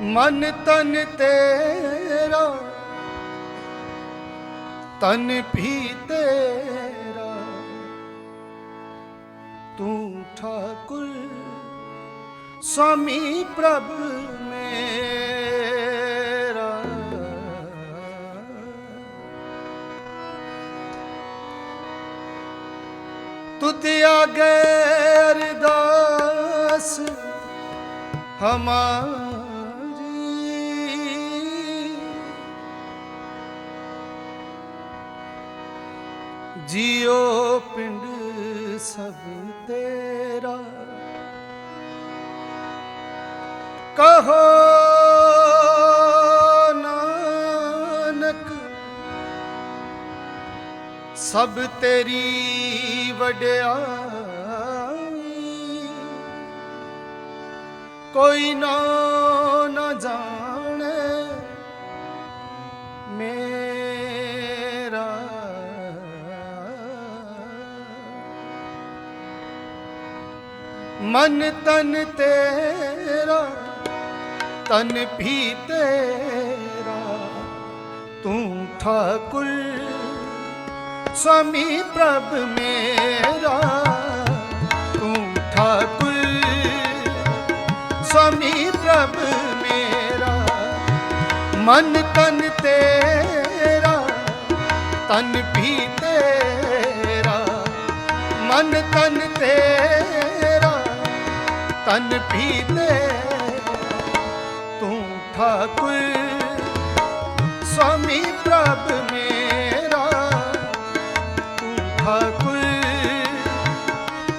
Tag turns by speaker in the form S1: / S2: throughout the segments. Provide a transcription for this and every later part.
S1: ਮਨ ਤਨ ਤੇਰਾ, ਤਨ ਵੀ ਤੇਰਾ। ਤੂੰ ਠਾਕੁਰ ਸਵਾਮੀ ਪ੍ਰਭ ਮੇਰਾ। ਤੁਤਿਆ ਗੈਰ ਦਾਸ ਹਮਾਰਾ ਜਿਉ ਪਿੰਡ ਸਭ ਤੇਰਾ। ਕਹੋ ਨਾਨਕ ਸਭ ਤੇਰੀ ਵਡਿਆਈ। ਕੋਈ ਨਾ ਨਾ ਜਾਣੇ ਮੇਰੇ ਮਨ ਤਨ ਤੇਰਾ, ਤਨ ਵੀ ਤੇਰਾ। ਤੂੰ ਠਾਕੁਰ ਸਵਾਮੀ ਪ੍ਰਭ ਮੇਰਾ। ਤੂੰ ਠਾਕੁਰ ਸਵਾਮੀ ਪ੍ਰਭ ਮੇਰਾ। ਮਨ ਤਨ ਤੇਰਾ, ਤਨ ਵੀ ਤੇਰਾ। ਮਨ ਤਨ ਤੇਰਾ। ਤਨ ਪੀਤੇ ਤੂੰ ਠਾਕੁਰ, ਸਵਾਮੀ ਪ੍ਰਭ ਮੇਰਾ। ਤੂੰ ਠਾਕੁਰ,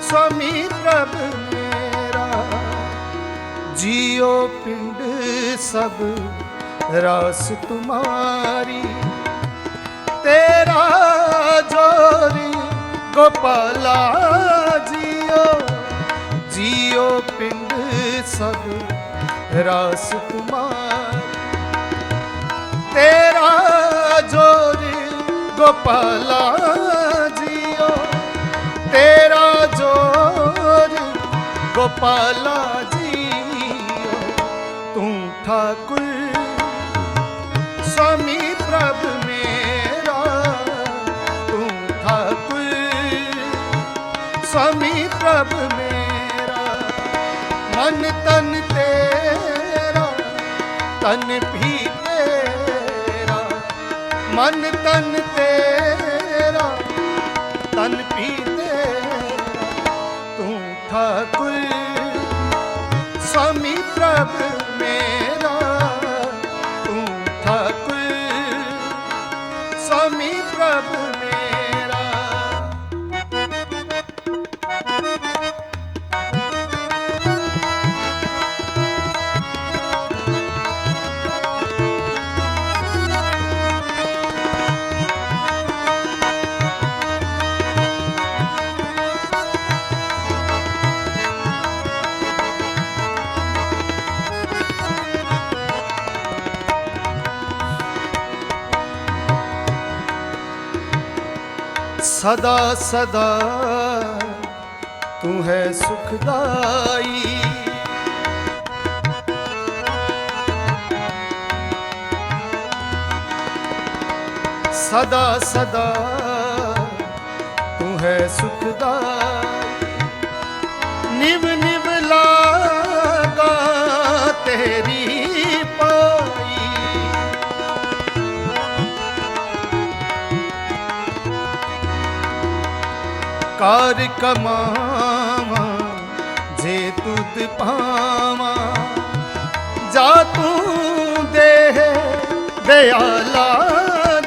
S1: ਸਵਾਮੀ ਪ੍ਰਭ ਮੇਰਾ। ਜੀਉ ਪਿੰਡ ਸਭ ਰਾਸ ਤੁਮਾਰੀ। ਤੇਰਾ ਜੋਰੀ ਗੋਪਾਲਾ ਜੀਓ। ਸਭ ਰਾਸ ਤੁਮਾਰ ਤੇਰਾ ਜੋਰ ਗੋਪਾਲਾ ਜੀਓ। ਤੇਰਾ ਜੋਰ ਗੋਪਾਲਾ ਜੀਓ। ਤੂੰ ਠਾਕੁਰ ਤਨ ਵੀ ਤੇਰਾ ਮਨ ਤਨ ਤੇਰਾ ਤਨ ਵੀ ਤੇਰਾ ਤੂੰ ਠਾਕੁਰ ਸਮੀ ਪ੍ਰਭ ਸਦਾ ਸਦਾ ਤੂੰ ਹੈ ਸੁਖਦਾਈ। ਸਦਾ ਸਦਾ ਤੂੰ ਹੈ ਸੁਖਦਾਈ। ਨਿਵ ਨਿਵ ਕਾਰ ਕਮਾਵਾ, ਜੇ ਤੁਧ ਪਾਵਾ। ਜਾ ਤੂੰ ਦੇ ਦਿਆਲਾ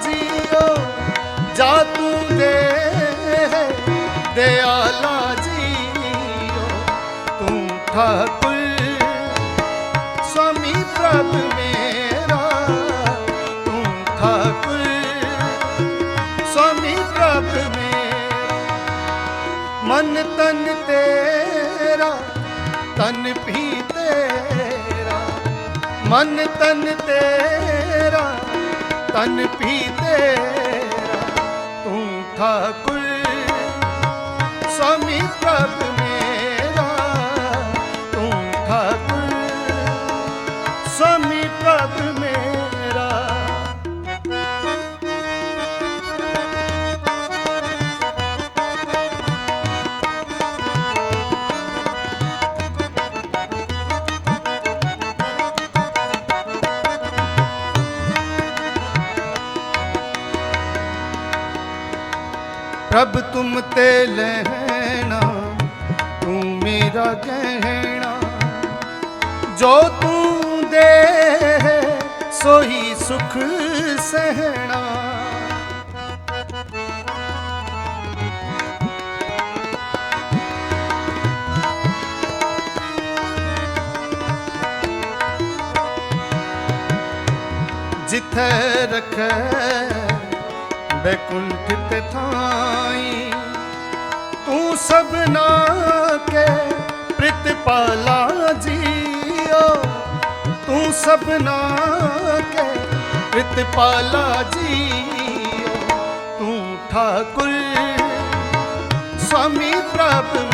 S1: ਜੀਓ, ਜਾ ਤੂੰ ਦੇ ਦਿਆਲਾ ਜੀਓ। ਤੂੰ ਠਾਕੁਰ ਤਨ ਤੇਰਾ, ਤਨ ਵੀ ਤੇਰਾ। ਮਨ ਤਨ ਤੇਰਾ, ਤਨ ਵੀ ਤੇਰਾ। ਤੂੰ ਠਾਕੁਰ ਸਮੀ ਪ੍ਰਭ ਪ੍ਰਭ ਤੁਮ ਤੇ ਲੈਣਾ, ਤੂੰ ਮੇਰਾ ਗਹਿਣਾ। ਜੋ ਤੂੰ ਦੇ, ਸੋਹੀ ਸੁਖ ਸਹਿਣਾ। ਜਿੱਥੇ ਰਖੈ ਬੈਕੁੰਠ ਤੇ ਥਾਈ ਤੂੰ ਸਭਨਾ ਕੇ ਪ੍ਰਿਤਪਾਲਾ ਜੀਓ ਤੂੰ ਸਭਨਾ ਕੇ ਪ੍ਰਿਤਪਾਲਾ ਜੀਓ ਤੂੰ ਠਾਕੁਰ स्वामी प्रभ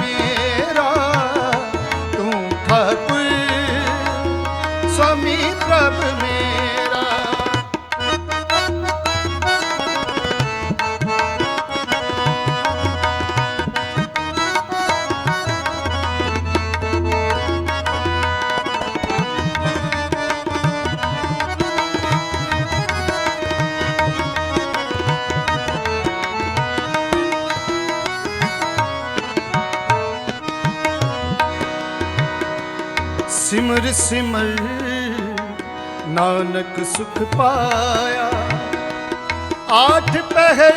S1: ਸਿਮਰ ਸਿਮਰ ਨਾਨਕ ਸੁਖ ਪਾਇਆ। ਆਠ ਪਹਿਰ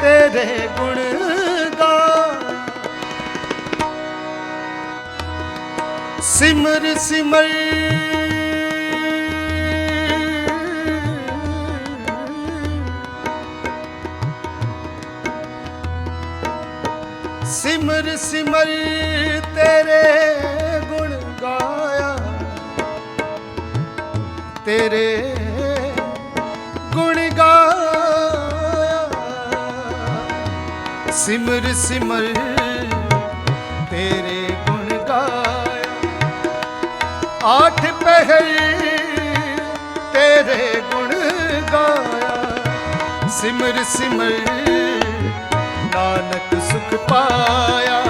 S1: ਤੇਰੇ ਗੁਣ ਗਾ। ਸਿਮਰ ਸਿਮਰ ਸਿਮਰ ਸਿਮਰ ਤੇਰੇ ਗੁਣ ਤੇਰੇ ਗੁਣ ਗਾਇਆ। ਸਿਮਰ ਸਿਮਰ ਤੇਰੇ ਗੁਣ ਗਾਇਆ। ਆਠ ਪਹਿਰ ਤੇਰੇ ਗੁਣ ਗਾਇਆ। ਸਿਮਰ ਸਿਮਰ ਨਾਨਕ ਸੁਖ ਪਾਇਆ।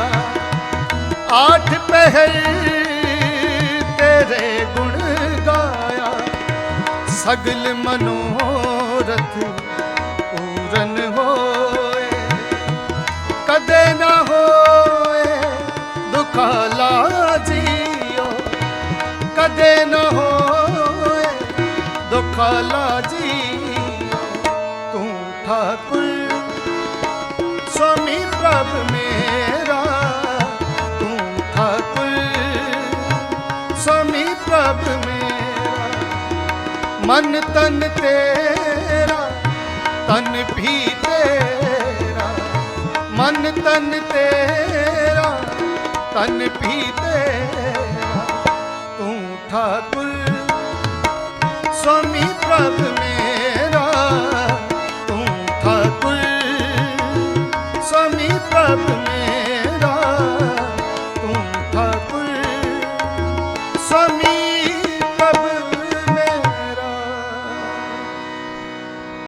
S1: ਆਠ ਪਹਿਰ ਸਗਲ ਮਨੋਰਥ ਪੂਰਨ ਹੋਏ। ਕਦੇ ਨਾ ਹੋਏ ਦੁਖਾਲਾ ਜੀਓ ਕਦੇ ਨਾ ਹੋਏ ਦੁਖਾਲਾ ਜੀਓ ਤੂੰ ਠਾਕੁਰ ਮਨ ਤਨ ਤੇਰਾ, ਤਨ ਵੀ ਤੇਰਾ। ਮਨ ਤਨ ਤੇਰਾ, ਤਨ ਵੀ ਤੇਰਾ। ਤੂੰ ਠਾਕੁਰ ਸੁਆਮੀ ਪ੍ਰਭ